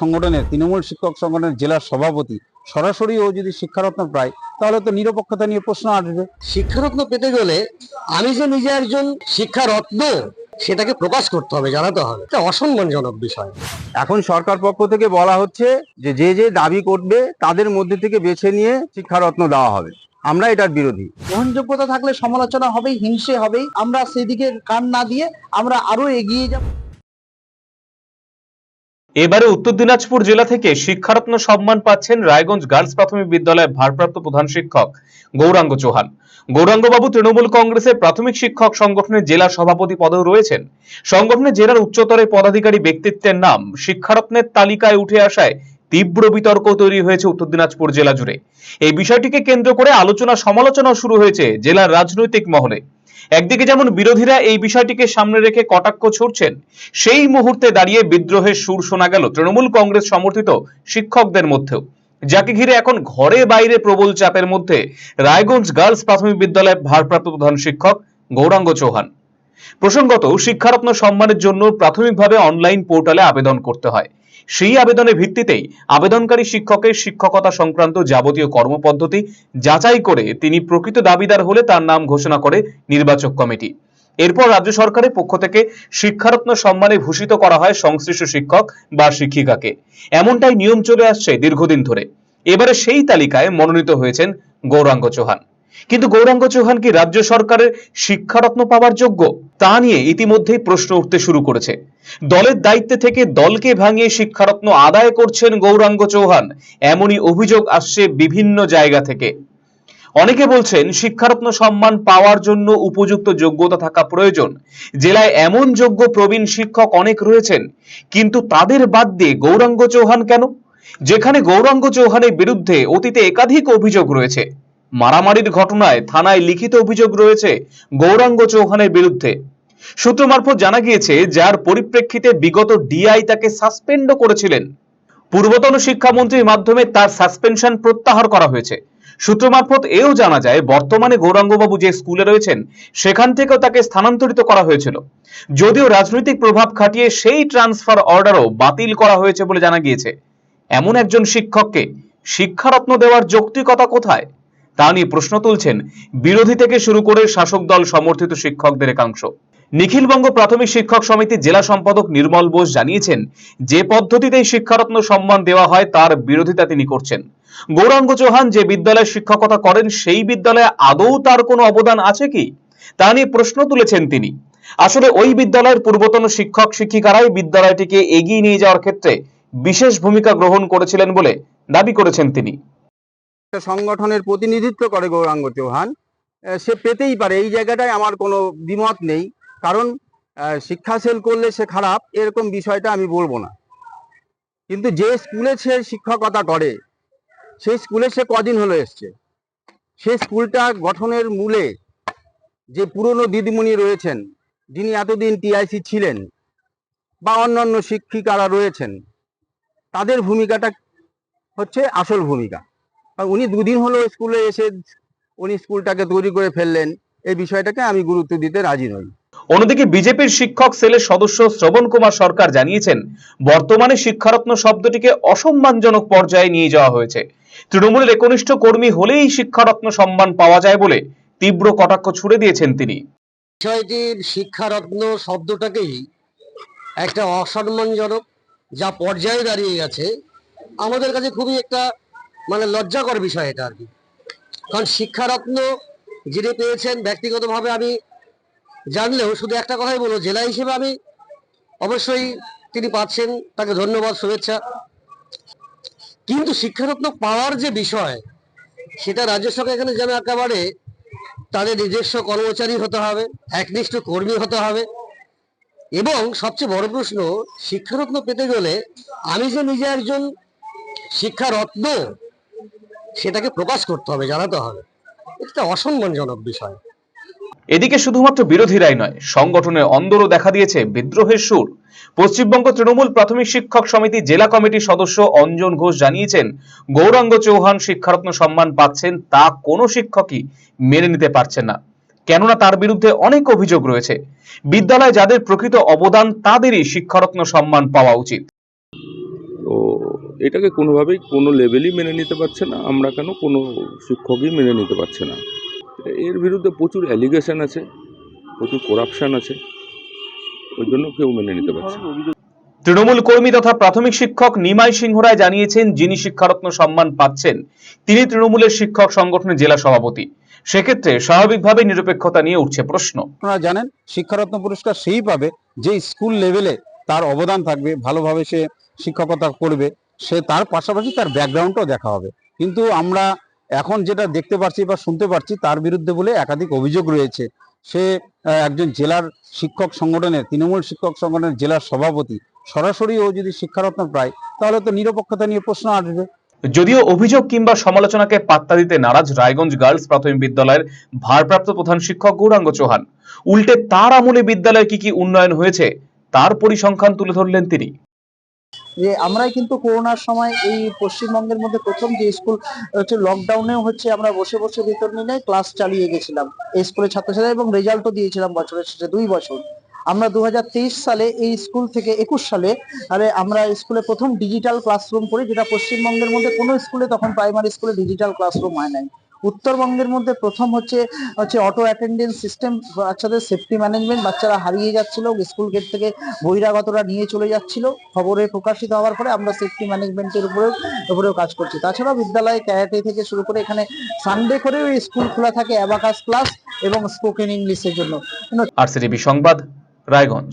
সংগঠনের তৃণমূল শিক্ষক সংগঠনের জেলার সভাপতি সরাসরি ও যদি শিক্ষারত্ন পায় তাহলে তো নিরপেক্ষতা নিয়ে প্রশ্ন আসবে। শিক্ষারত্ন পেতে গেলে আমি যে নিজে একজন শিক্ষারত্ন সেটাকে প্রকাশ করতে হবে জানাতে হবে। এটা অসম্মানজনক বিষয়। এখন সরকার পক্ষ থেকে বলা হচ্ছে যে যে যে দাবি করবে তাদের মধ্যে থেকে বেছে নিয়ে শিক্ষারত্ন দেওয়া হবে। আমরা এটার বিরোধী। গ্রহণযোগ্যতা থাকলে সমালোচনা হবেই হিংসে হবেই। আমরা সেদিকে কান না দিয়ে আমরা আরও এগিয়ে যাব। এবারে উত্তর দিনাজপুর জেলা থেকে শিক্ষারত্ন সম্মান পাচ্ছেন রায়গঞ্জ গার্লস প্রাথমিক বিদ্যালয়ের ভারপ্রাপ্ত প্রধান শিক্ষক গৌরাঙ্গ চৌহান। গৌরাঙ্গবাবু তৃণমূল কংগ্রেসের প্রাথমিক শিক্ষক সংগঠনের জেলা সভাপতি পদেও রয়েছেন। সংগঠনের জেলার উচ্চতরের পদাধিকারী ব্যক্তিত্বের নাম শিক্ষারত্নের তালিকায় উঠে আসায় তীব্র বিতর্ক তৈরি হয়েছে উত্তর দিনাজপুর জেলা জুড়ে। এই বিষয়টিকে কেন্দ্র করে আলোচনা সমালোচনা শুরু হয়েছে জেলার রাজনৈতিক মহলে। একদিকে যেমন বিরোধীরা এই বিষয়টিকে সামনে রেখে কটাক্ষ ছুড়ছেন, সেই মুহূর্তে দাঁড়িয়ে বিদ্রোহের সুর শোনা গেল তৃণমূল কংগ্রেস সমর্থিত শিক্ষকদের মধ্যেও। যাকে ঘিরে এখন ঘরে বাইরে প্রবল চাপের মধ্যে রায়গঞ্জ গার্লস প্রাথমিক বিদ্যালয়ের ভারপ্রাপ্ত প্রধান শিক্ষক গৌরাঙ্গ চৌহান। প্রসঙ্গত, শিক্ষারত্ন সম্মানের জন্য প্রাথমিকভাবে অনলাইন পোর্টালে আবেদন করতে হয়। সেই আবেদনের ভিত্তিতেই আবেদনকারী শিক্ষকের শিক্ষকতা সংক্রান্ত যাবতীয় কর্মপদ্ধতি যাচাই করে তিনি প্রকৃত দাবিদার হলে তার নাম ঘোষণা করে নির্বাচক কমিটি। এরপর রাজ্য সরকারের পক্ষ থেকে শিক্ষারত্ন সম্মানে ভূষিত করা হয় সংশ্লিষ্ট শিক্ষক বা শিক্ষিকাকে। এমনটাই নিয়ম চলে আসছে দীর্ঘদিন ধরে। এবারে সেই তালিকায় মনোনীত হয়েছেন গৌরাঙ্গ চৌহান। কিন্তু গৌরাঙ্গ চৌহান কি রাজ্য সরকারের শিক্ষারত্ন পাওয়ার যোগ্য? তা নিয়ে ইতিমধ্যেই প্রশ্ন উঠতে শুরু করেছে। দলের দায়িত্বে থেকে দলকে ভাঙিয়ে শিক্ষারত্ন আদায় করছেন গৌরাঙ্গ চৌহান। এমনই অভিযোগ আসছে বিভিন্ন জায়গা থেকে। অনেকে বলছেন শিক্ষারত্ন সম্মান পাওয়ার জন্য উপযুক্ত যোগ্যতা থাকা প্রয়োজন। জেলায় এমন যোগ্য প্রবীণ শিক্ষক অনেক রয়েছেন, কিন্তু তাদের বাদ দিয়ে গৌরাঙ্গ চৌহান কেন? যেখানে গৌরাঙ্গ চৌহানের বিরুদ্ধে অতীতে একাধিক অভিযোগ রয়েছে। মারামারির ঘটনায় থানায় লিখিত অভিযোগ রয়েছে গৌরাঙ্গ চৌহানের বিরুদ্ধে। সূত্র মারফত জানা গিয়েছে, যার পরিপ্রেক্ষিতে বিগত ডিআই তাকে সাসপেন্ডও করেছিলেন। পূর্বতন শিক্ষামন্ত্রীর মাধ্যমে তার সাসপেনশন প্রত্যাহার করা হয়েছে। সূত্র মারফত এও জানা যায়, বর্তমানে গৌরাঙ্গবাবু যে স্কুলে রয়েছেন, সেখান থেকেও তাকে স্থানান্তরিত করা হয়েছিল। যদিও রাজনৈতিক প্রভাব খাটিয়ে সেই ট্রান্সফার অর্ডারও বাতিল করা হয়েছে বলে জানা গিয়েছে। এমন একজন শিক্ষককে শিক্ষারত্ন দেওয়ার যৌক্তিকতা কোথায়? তা নিয়ে প্রশ্ন তুলছেন বিরোধী থেকে শুরু করে শাসক দল সমর্থিত শিক্ষকদের একাংশ। নিখিলবঙ্গ প্রাথমিক শিক্ষক সমিতির জেলা সম্পাদক নির্মল বোস জানিয়েছেন, যে পদ্ধতিতে শিক্ষারত্ন সম্মান দেওয়া হয় তার বিরোধিতা তিনি করছেন। গৌরাঙ্গ চৌহান, যে বিদ্যালয়ে শিক্ষকতা করেন, সেই বিদ্যালয়ে আদৌ তার কোনো অবদান আছে কি? তা নিয়ে প্রশ্ন তুলেছেন তিনি। আসলে ওই বিদ্যালয়ের পূর্বতন শিক্ষক শিক্ষিকারাই বিদ্যালয়টিকে এগিয়ে নিয়ে যাওয়ার ক্ষেত্রে বিশেষ ভূমিকা গ্রহণ করেছিলেন বলে দাবি করেছেন তিনি। একটা সংগঠনের প্রতিনিধিত্ব করে গৌরাঙ্গ চৌহান। সে পেতেই পারে, এই জায়গাটায় আমার কোনো দ্বিমত নেই। কারণ শিক্ষা সেল করলে সে খারাপ, এরকম বিষয়টা আমি বলব না। কিন্তু যে স্কুলে সে শিক্ষকতা করে, সেই স্কুলে সে কদিন হলো এসছে। সেই স্কুলটা গঠনের মূলে যে পুরনো দিদিমণি রয়েছেন, যিনি এতদিন টিআইসি ছিলেন, বা অন্যান্য শিক্ষিকারা রয়েছেন, তাদের ভূমিকাটা হচ্ছে আসল ভূমিকা। আর উনি দুদিন হলো স্কুলে এসে উনি স্কুলটাকে তৈরি করে ফেললেন। এই বিষয়টাকে আমি গুরুত্ব দিতে রাজি নই। অন্যদিকে বিজেপির শিক্ষক সেলের সদস্য শ্রবণ কুমার সরকার জানিয়েছেন বর্তমানে শিক্ষারত্ন শব্দটিকে অসম্মানজনক পর্যায়ে নিয়ে যাওয়া হয়েছে। তৃণমূলের একনিষ্ঠ কর্মী হলেই শিক্ষারত্ন সম্মান পাওয়া যায় বলে তীব্র কটাক্ষ ছুড়ে দিয়েছেন তিনি। বিষয়টির শিক্ষারত্ন শব্দটাকেই একটা অসম্মানজনক যা পর্যায়ে দাঁড়িয়ে গেছে আমাদের কাছে খুবই একটা মানে লজ্জাকর বিষয় এটা আর কি। কারণ শিক্ষারত্ন যিনি পেয়েছেন, ব্যক্তিগতভাবে আমি জানলেও শুধু একটা কথাই বলব, জেলা হিসেবে আমি অবশ্যই তিনি পাচ্ছেন, তাকে ধন্যবাদ, শুভেচ্ছা। কিন্তু শিক্ষারত্ন পাওয়ার যে বিষয়, সেটা রাজ্য সরকার এখানে যেন একেবারে তাদের নিজস্ব কর্মচারী হতে হবে, একনিষ্ঠ কর্মী হতে হবে। এবং সবচেয়ে বড় প্রশ্ন, শিক্ষারত্ন পেতে গেলে আমি যে নিজে একজন শিক্ষারত্ন সেটাকে প্রকাশ করতে হবে, জানাতে হবে। এটা অসম্মানজনক বিষয়। এদিকে শুধুমাত্র বিরোধীরাই নয় সংগঠনের অন্দরও দেখা দিয়েছে বিদ্রোহের সুর। পশ্চিমবঙ্গ তৃণমূল প্রাথমিক শিক্ষক সমিতি জেলা কমিটির সদস্য অঞ্জন ঘোষ জানিয়েছেন, গৌরাঙ্গ চৌহান শিক্ষারত্ন সম্মান পাচ্ছেন তা কোনো শিক্ষকই মেনে নিতে পারছেন না। কেননা তার বিরুদ্ধে অনেক অভিযোগ রয়েছে। বিদ্যালয়ে যাদের প্রকৃত অবদান, তাদেরই শিক্ষারত্ন সম্মান পাওয়া উচিত। তো এটাকে কোনোভাবেই কোনো লেভেলই মেনে নিতে পারছে না আমরা কেন কোনো শিক্ষকই মেনে নিতে পারছে না। এর বিরুদ্ধে প্রচুর অ্যালিগেশন আছে প্রচুর করাপশন আছে ওই জন্য কেউ মেনে নিতে পারছে না। তৃণমূল কর্মী তথা প্রাথমিক শিক্ষক নিমাই সিংহ রায় জানিয়েছেন যিনি শিক্ষারত্ন সম্মান পাচ্ছেন তিনি তৃণমূলের শিক্ষক সংগঠনের জেলা সভাপতি। সেক্ষেত্রে স্বাভাবিকভাবে নিরপেক্ষতা নিয়ে উঠছে প্রশ্ন। আপনারা জানেন শিক্ষারত্ন পুরস্কার সেই পাবে যে স্কুল লেভেলে তার অবদান থাকবে ভালোভাবে সে শিক্ষকতা করবে, সে তার পাশাপাশি তার ব্যাকগ্রাউন্ডটাও দেখা হবে। কিন্তু আমরা এখন যেটা দেখতে পাচ্ছি বা শুনতে পাচ্ছি তার বিরুদ্ধে বলে একাধিক অভিযোগ রয়েছে। সে একজন জেলার শিক্ষক সংগঠনের, তৃণমূল শিক্ষক সংগঠনের জেলার সভাপতি। সরাসরি ও যদি শিক্ষারত্ন পায়, তাহলে তো নিরপেক্ষতা নিয়ে প্রশ্ন আসবে। যদিও অভিযোগ কিংবা সমালোচনাকে পাত্তা দিতে নারাজ রায়গঞ্জ গার্লস প্রাথমিক বিদ্যালয়ের ভারপ্রাপ্ত প্রধান শিক্ষক গৌরাঙ্গ চৌহান। উল্টে তার আমলে বিদ্যালয়ে কি কি উন্নয়ন হয়েছে, তার পরিসংখ্যান তুলে ধরলেন তিনি। যে আমরাই কিন্তু করোনার সময় এই পশ্চিমবঙ্গের মধ্যে প্রথম যে স্কুল, হচ্ছে লকডাউনেও হচ্ছে আমরা বসে বসে নিয়ে ক্লাস চালিয়ে গেছিলাম। এই স্কুলের ছাত্রছাত্রী এবং রেজাল্টও দিয়েছিলাম বছরের শেষে দুই বছর। আমরা দু হাজার তেইশ সালে এই স্কুল থেকে একুশ সালে, আরে আমরা স্কুলে প্রথম ডিজিটাল ক্লাসরুম করি, যেটা পশ্চিমবঙ্গের মধ্যে কোনো স্কুলে তখন প্রাইমারি স্কুলে ডিজিটাল ক্লাসরুম হয় নাই। উত্তরবঙ্গের মধ্যে প্রথম হচ্ছে হচ্ছে অটো অ্যাটেন্ডেন্স সিস্টেম বাচ্চাদের সেফটি ম্যানেজমেন্ট বাচ্চারা হারিয়ে যাচ্ছিল স্কুল গেট থেকে বহিরাগতরা নিয়ে চলে যাচ্ছিল, খবরে প্রকাশিত হওয়ার পরে আমরা সেফটি ম্যানেজমেন্টের উপরেও উপরেও কাজ করছি। তাছাড়াও বিদ্যালয়ে ক্যারাটে থেকে শুরু করে এখানে সানডে করেও স্কুল খোলা থাকে অ্যাবাকাস ক্লাস এবং স্পোকেন ইংলিশের জন্য। আরসিটিভি সংবাদ, রায়গঞ্জ।